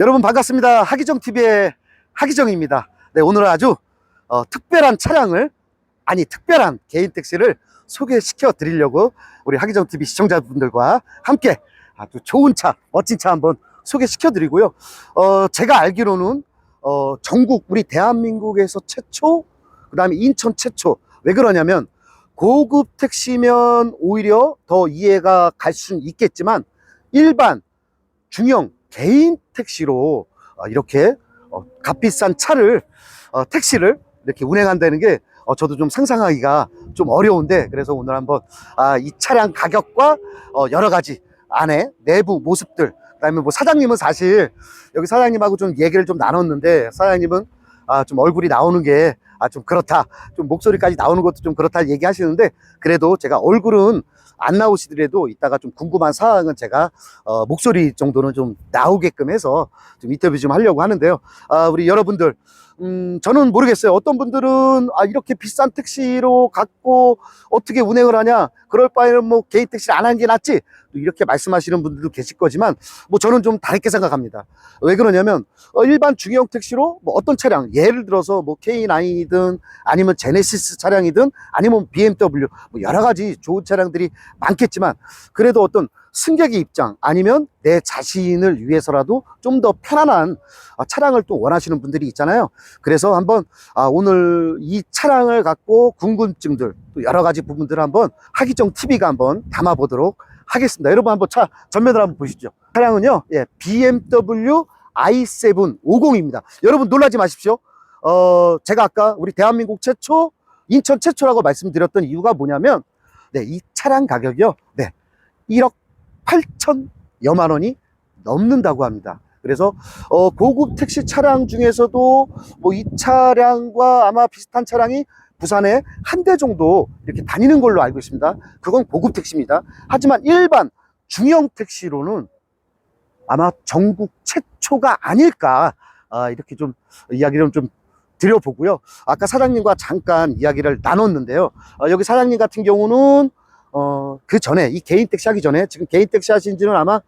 여러분 반갑습니다. 하기정 TV의 하기정입니다. 네, 오늘 아주 어, 특별한 차량을 아니 특별한 개인 택시를 소개시켜 드리려고 우리 하기정 TV 시청자분들과 함께 아주 좋은 차, 멋진 차 한번 소개시켜 드리고요. 어, 제가 알기로는 어, 전국 우리 대한민국에서 최초, 그다음에 인천 최초. 왜 그러냐면 고급 택시면 오히려 더 이해가 갈 수는 있겠지만 일반 중형 개인 택시로 어, 이렇게 어, 값비싼 차를 어, 택시를 이렇게 운행한다는 게 어, 저도 좀 상상하기가 좀 어려운데 그래서 오늘 한번 아, 이 차량 가격과 어, 여러 가지 안에 내부 모습들 그다음에 뭐 사장님은 사실 여기 사장님하고 좀 얘기를 좀 나눴는데 사장님은 아, 좀 얼굴이 나오는 게 아, 좀 그렇다. 좀 목소리까지 나오는 것도 좀 그렇다 얘기하시는데 그래도 제가 얼굴은 안 나오시더라도 이따가 좀 궁금한 사항은 제가 어, 목소리 정도는 좀 나오게끔 해서 좀 인터뷰 좀 하려고 하는데요. 아, 우리 여러분들, 음, 저는 모르겠어요. 어떤 분들은 아, 이렇게 비싼 택시로 갖고 어떻게 운행을 하냐? 그럴 바에는 뭐 개인 택시를 안 하는 게 낫지? 또 이렇게 말씀하시는 분들도 계실 거지만 뭐 저는 좀 다르게 생각합니다. 왜 그러냐면 어, 일반 중형 택시로 뭐 어떤 차량, 예를 들어서 뭐 K9이든 아니면 제네시스 차량이든 아니면 BMW 뭐 여러 가지 좋은 차량들이 많겠지만 그래도 어떤 승객의 입장 아니면 내 자신을 위해서라도 좀 더 편안한 아, 차량을 또 원하시는 분들이 있잖아요. 그래서 한번 아, 오늘 이 차량을 갖고 궁금증들 또 여러 가지 부분들을 한번 하기정 TV가 한번 담아 보도록 하겠습니다. 여러분 한번 차 전면을 한번 보시죠. 차량은요, 예, BMW i7 50입니다. 여러분 놀라지 마십시오. 어, 제가 아까 우리 대한민국 최초, 인천 최초라고 말씀드렸던 이유가 뭐냐면, 네, 이 차량 가격이요, 네, 1억 8천여만 원이 넘는다고 합니다. 그래서 어, 고급 택시 차량 중에서도 뭐 이 차량과 아마 비슷한 차량이 부산에 한 대 정도 이렇게 다니는 걸로 알고 있습니다. 그건 고급 택시입니다. 하지만 일반 중형 택시로는 아마 전국 최초가 아닐까 아, 이렇게 좀 이야기를 좀 드려보고요. 아까 사장님과 잠깐 이야기를 나눴는데요. 어, 여기 사장님 같은 경우는 어, 그 전에 이 개인 택시 하기 전에 지금 개인 택시 하신 지는 아마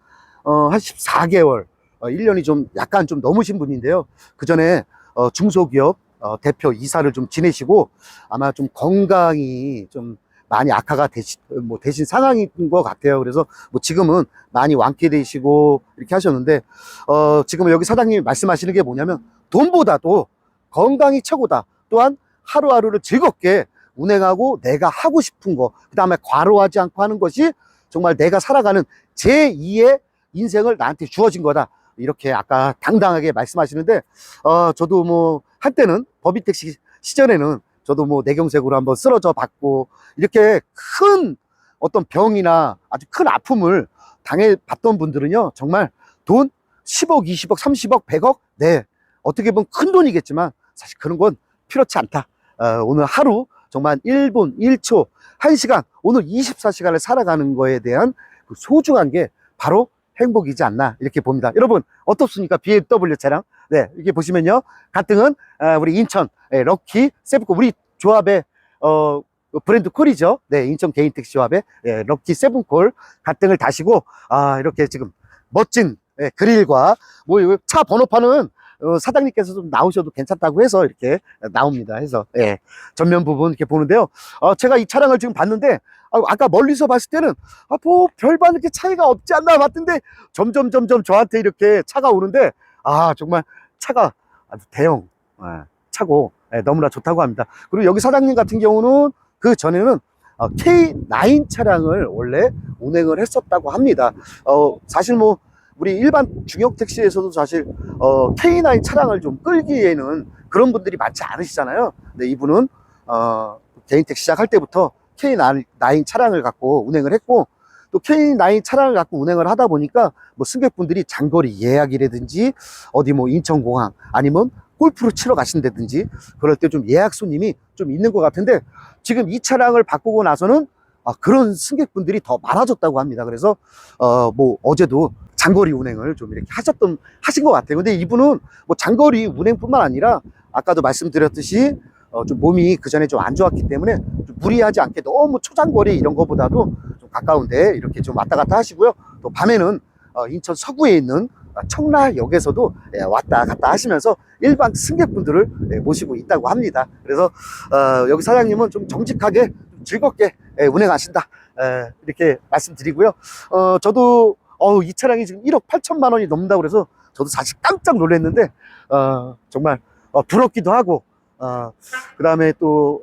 어, 한 14개월, 어, 1년이 좀 약간 좀 넘으신 분인데요. 그 전에 어, 중소기업 어, 대표 이사를 좀 지내시고 아마 좀 건강이 좀 많이 악화가 되시, 뭐 되신 상황인 것 같아요. 그래서 뭐 지금은 많이 완쾌되시고 이렇게 하셨는데 어, 지금 여기 사장님이 말씀하시는 게 뭐냐면 돈보다도 건강이 최고다. 또한 하루하루를 즐겁게 운행하고 내가 하고 싶은 거, 그 다음에 과로하지 않고 하는 것이 정말 내가 살아가는 제2의 인생을 나한테 주어진 거다. 이렇게 아까 당당하게 말씀하시는데, 어, 저도 뭐, 한때는 법인택시 시절에는 저도 뭐 내경색으로 한번 쓰러져 봤고, 이렇게 큰 어떤 병이나 아주 큰 아픔을 당해 봤던 분들은요, 정말 돈 10억, 20억, 30억, 100억? 네. 어떻게 보면 큰 돈이겠지만, 사실 그런 건 필요치 않다. 어, 오늘 하루 정말 1분, 1초, 1시간, 오늘 24시간을 살아가는 거에 대한 그 소중한 게 바로 행복이지 않나 이렇게 봅니다. 여러분 어떻습니까? BMW 차량. 네, 이렇게 보시면요. 가등은 아, 우리 인천 예, 럭키 세븐콜 우리 조합의 어 브랜드 콜이죠. 네, 인천 개인 택시 조합의 예, 럭키 세븐콜 가등을 다시고 아 이렇게 지금 멋진 예, 그릴과 뭐 차 번호판은 어, 사장님께서 좀 나오셔도 괜찮다고 해서 이렇게 나옵니다. 해서 예, 전면 부분 이렇게 보는데요. 어, 제가 이 차량을 지금 봤는데 아, 아까 멀리서 봤을 때는 아, 뭐 별반 이렇게 차이가 없지 않나 봤던데 점점 점점 저한테 이렇게 차가 오는데 아 정말 차가 아주 대형 예, 차고 예, 너무나 좋다고 합니다. 그리고 여기 사장님 같은 경우는 그 전에는 어, K9 차량을 원래 운행을 했었다고 합니다. 어, 사실 뭐 우리 일반 중형 택시에서도 사실 어, K9 차량을 좀 끌기에는 그런 분들이 많지 않으시잖아요. 근데 이분은 어, 개인 택시 시작할 때부터 K9 차량을 갖고 운행을 했고 또 K9 차량을 갖고 운행을 하다 보니까 뭐 승객분들이 장거리 예약이라든지 어디 뭐 인천공항 아니면 골프를 치러 가신다든지 그럴 때 좀 예약 손님이 좀 있는 것 같은데 지금 이 차량을 바꾸고 나서는 아, 그런 승객분들이 더 많아졌다고 합니다. 그래서 어, 뭐 어제도 장거리 운행을 좀 이렇게 하셨던 하신 것 같아요. 근데 이분은 뭐 장거리 운행뿐만 아니라 아까도 말씀드렸듯이 어, 좀 몸이 그 전에 좀 안 좋았기 때문에 좀 무리하지 않게 너무 초장거리 이런 거보다도 좀 가까운데 이렇게 좀 왔다 갔다 하시고요. 또 밤에는 어, 인천 서구에 있는 청라역에서도 예, 왔다 갔다 하시면서 일반 승객분들을 예, 모시고 있다고 합니다. 그래서 어, 여기 사장님은 좀 정직하게 좀 즐겁게 예, 운행하신다 예, 이렇게 말씀드리고요. 어, 저도 어, 이 차량이 지금 1억 8천만 원이 넘는다고 그래서 저도 사실 깜짝 놀랐는데 어, 정말 어, 부럽기도 하고 어, 그 다음에 또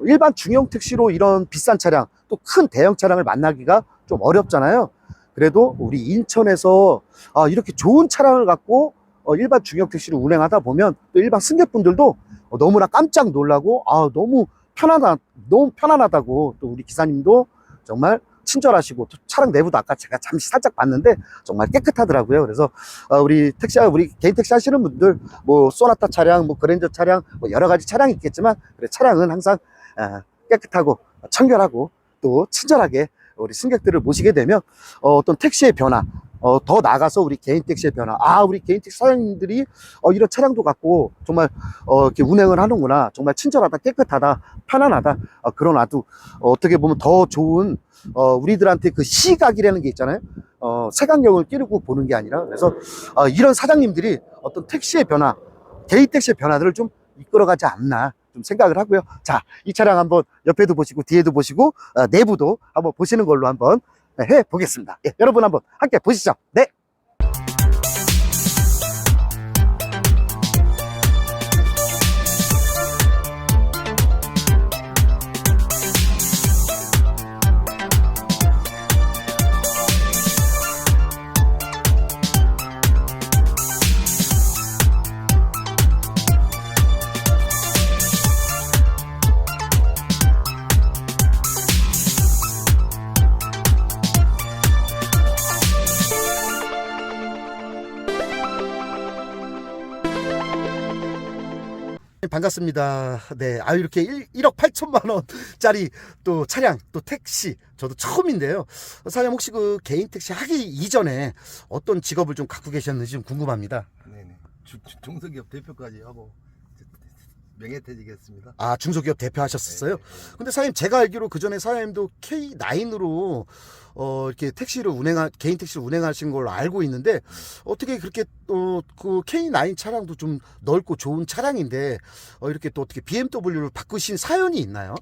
일반 중형 택시로 이런 비싼 차량 또 큰 대형 차량을 만나기가 좀 어렵잖아요. 그래도 우리 인천에서 아, 이렇게 좋은 차량을 갖고 어, 일반 중형 택시를 운행하다 보면 또 일반 승객분들도 어, 너무나 깜짝 놀라고 아, 너무 편하다 너무 편안하다고 또 우리 기사님도 정말 친절하시고 또 차량 내부도 아까 제가 잠시 살짝 봤는데 정말 깨끗하더라고요. 그래서 어, 우리 택시 우리 개인 택시 하시는 분들 뭐 소나타 차량, 뭐 그랜저 차량, 뭐 여러 가지 차량이 있겠지만 그래, 차량은 항상 아, 깨끗하고 청결하고 또 친절하게 우리 승객들을 모시게 되면 어, 어떤 택시의 변화 어, 더 나가서 우리 개인 택시의 변화. 아 우리 개인 택시 사장님들이 어, 이런 차량도 갖고 정말 어, 이렇게 운행을 하는구나. 정말 친절하다 깨끗하다 편안하다. 어, 그런 아주 어, 어떻게 보면 더 좋은 어, 우리들한테 그 시각이라는 게 있잖아요. 어, 색안경을 끼고 보는 게 아니라. 그래서 어, 이런 사장님들이 어떤 택시의 변화 개인 택시의 변화들을 좀 이끌어가지 않나 좀 생각을 하고요. 자, 이 차량 한번 옆에도 보시고 뒤에도 보시고 어, 내부도 한번 보시는 걸로 한번 해 보겠습니다. 예, 여러분 한번 함께 보시죠. 네. 반갑습니다. 네. 아, 이렇게 1, 억 8천만 원짜리 또 차량, 또 택시. 저도 처음인데요. 사장님 혹시 그 개인 택시 하기 이전에 어떤 직업을 좀 갖고 계셨는지 좀 궁금합니다. 네네. 중소기업 대표까지 하고 명예퇴직했습니다. 아, 중소기업 대표 하셨었어요? 네, 네. 근데 사장님 제가 알기로 그 전에 사장님도 K9으로 어 이렇게 택시를 운행하 개인 택시를 운행하신 걸로 알고 있는데 어떻게 그렇게 또그 K9 차량도 좀 넓고 좋은 차량인데 어 이렇게 또 어떻게 BMW를 바꾸신 사연이 있나요?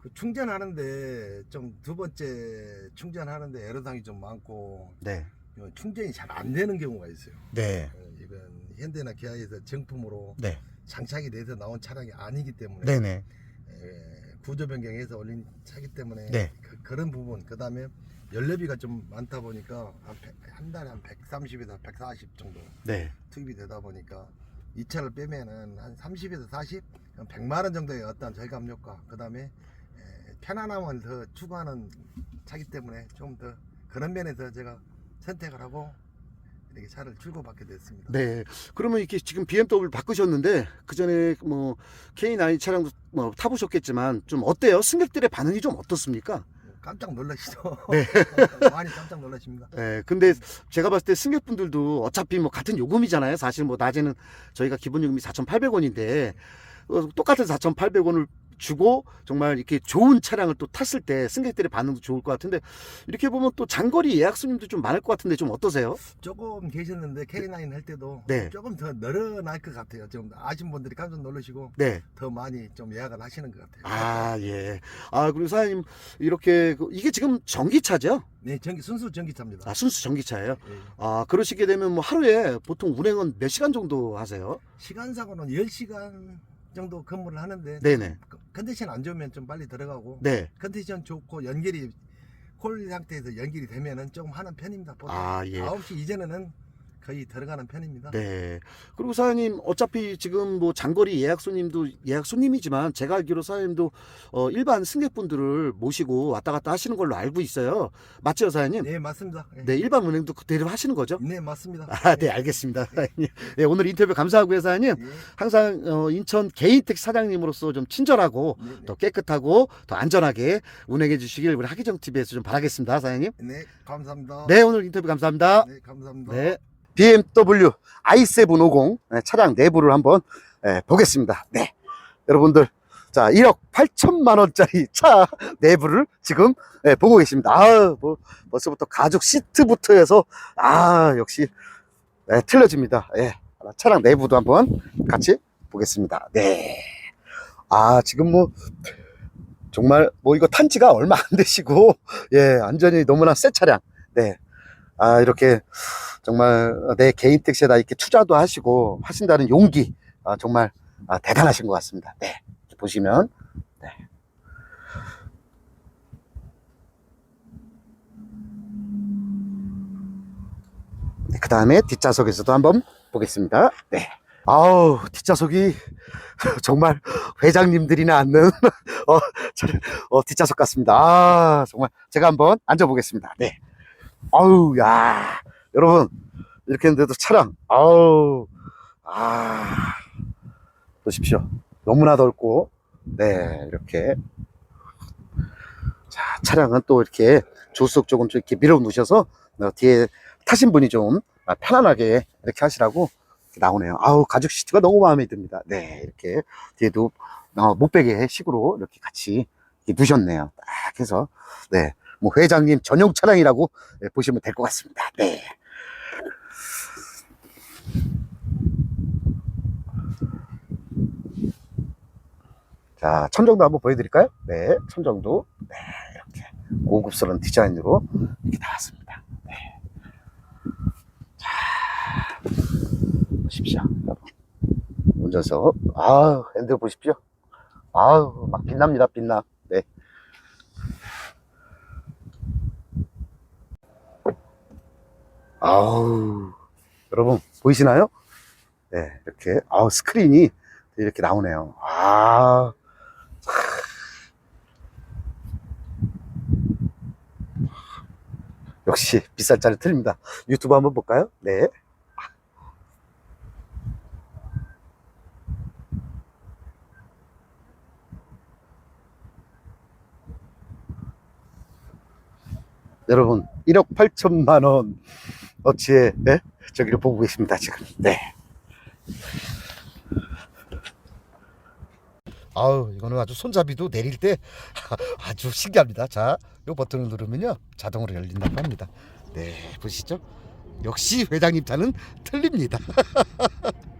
그 충전하는데 좀 두 번째 충전하는데 에러상이 좀 많고 네. 어, 충전이 잘 안 되는 경우가 있어요. 네. 어, 이건 현대나 기아에서 정품으로 네. 장착이 돼서 나온 차량이 아니기 때문에 네네. 에, 구조 변경해서 올린 차기 때문에 네. 그, 런 부분 그 다음에 연료비가 좀 많다 보니까 한, 백- 한 달에 한 130에서 140 정도 네. 투입이 되다 보니까 이 차를 빼면은 한 30에서 40, 한 100만 원 정도의 어떤 절감 효과, 그 다음에 편안함을 더 추구하는 차기 때문에 좀 더 그런 면에서 제가 선택을 하고 이렇게 차를 출고받게 됐습니다. 네. 그러면 이렇게 지금 BMW 바꾸셨는데 그 전에 뭐 K9 차량도 뭐 타보셨겠지만 좀 어때요? 승객들의 반응이 좀 어떻습니까? 깜짝 놀라시죠? 네. 많이 깜짝 놀라십니다. 예, 근데 제가 봤을 때 승객분들도 어차피 뭐 같은 요금이잖아요. 사실 뭐 낮에는 저희가 기본 요금이 4,800원인데 어, 똑같은 4,800원을 주고 정말 이렇게 좋은 차량을 또 탔을 때 승객들의 반응도 좋을 것 같은데 이렇게 보면 또 장거리 예약 손님도 좀 많을 것 같은데 좀 어떠세요? 조금 계셨는데 K9 할 때도 네. 조금 더 늘어날 것 같아요. 좀 아신 분들이 깜짝 놀라시고 네. 더 많이 좀 예약을 하시는 것 같아요. 아, 예. 아, 그리고 사장님 이렇게 그- 이게 지금 전기차죠? 네, 전기 순수 전기차입니다. 아, 순수 전기차예요. 예. 아, 그러시게 되면 뭐 하루에 보통 운행은 몇 시간 정도 하세요? 시간상으로는 10시간 정도 근무를 하는데 네네. 컨디션 안 좋으면 좀 빨리 들어가고 네. 컨디션 좋고 연결이 콜 상태에서 연결이 되면은 좀 하는 편입니다. 보통 아, 예. 9시 이전에는 거의 들어가는 편입니다. 네. 그리고 사장님 어차피 지금 뭐 장거리 예약 손님도 예약 손님이지만 제가 알기로 사장님도 어 일반 승객분들을 모시고 왔다 갔다 하시는 걸로 알고 있어요. 맞죠, 사장님? 네, 맞습니다. 네, 네, 일반 운행도 그대로 하시는 거죠? 네, 맞습니다. 아, 네, 알겠습니다. 사장님. 네, 오늘 인터뷰 감사하고요, 사장님. 네, 항상 어, 인천 개인 택시 사장님으로서 좀 친절하고 네, 네. 더 깨끗하고 더 안전하게 운행해 주시길 우리 하기정 TV에서 좀 바라겠습니다, 사장님. 네, 감사합니다. 네, 오늘 인터뷰 감사합니다. 네, 감사합니다. 네. BMW i750 네, 차량 내부를 한번 예, 보겠습니다. 네. 여러분들, 자, 1억 8천만 원짜리 차 내부를 지금 예, 보고 계십니다. 아, 뭐, 벌써부터 가죽 시트부터 해서, 아, 역시 네, 틀려집니다. 예. 차량 내부도 한번 같이 보겠습니다. 네. 아, 지금 뭐, 정말, 뭐, 이거 탄 지가 얼마 안 되시고, 예, 완전히 너무나 새 차량. 네. 아, 이렇게, 정말, 내 개인 택시에다 이렇게 투자도 하시고, 하신다는 용기, 아, 정말, 아, 대단하신 것 같습니다. 네. 보시면, 네. 그 다음에 뒷좌석에서도 한번 보겠습니다. 네. 아우, 뒷좌석이 정말 회장님들이나 앉는 어, 저- 어, 뒷좌석 같습니다. 아, 정말 제가 한번 앉아보겠습니다. 네. 아우, 야, 여러분, 이렇게 했는데도 차량, 아우, 아, 보십시오. 너무나 넓고, 네, 이렇게. 자, 차량은 또 이렇게 조수석 쪽은 좀 이렇게 밀어 놓으셔서 어, 뒤에 타신 분이 좀 아, 편안하게 이렇게 하시라고 나오네요. 아우, 가죽 시트가 너무 마음에 듭니다. 네, 이렇게 뒤에도 어, 목베개 식으로 이렇게 같이 이렇게 두셨네요. 딱 해서, 네, 뭐 회장님 전용 차량이라고 네, 보시면 될 것 같습니다. 네. 자, 천정도 한번 보여드릴까요? 네, 천정도. 네, 이렇게 고급스러운 디자인으로 이렇게 나왔습니다. 네. 자, 보십시오. 여러분. 운전석. 아 핸들 보십시오. 아우, 막 빛납니다, 빛나. 네. 아우, 여러분, 보이시나요? 네, 이렇게, 아우, 스크린이 이렇게 나오네요. 아, 역시 비쌀 자리 틀립니다. 유튜브 한번 볼까요? 네. 여러분, 1억 8천만 원 어치에 네? 저기를 보고 계십니다, 지금. 네. 아우, 이거는 아주 손잡이도 내릴 때 아주 신기합니다. 자, 이 버튼을 누르면요. 자동으로 열린다고 합니다. 네, 보시죠. 역시 회장님 차는 틀립니다.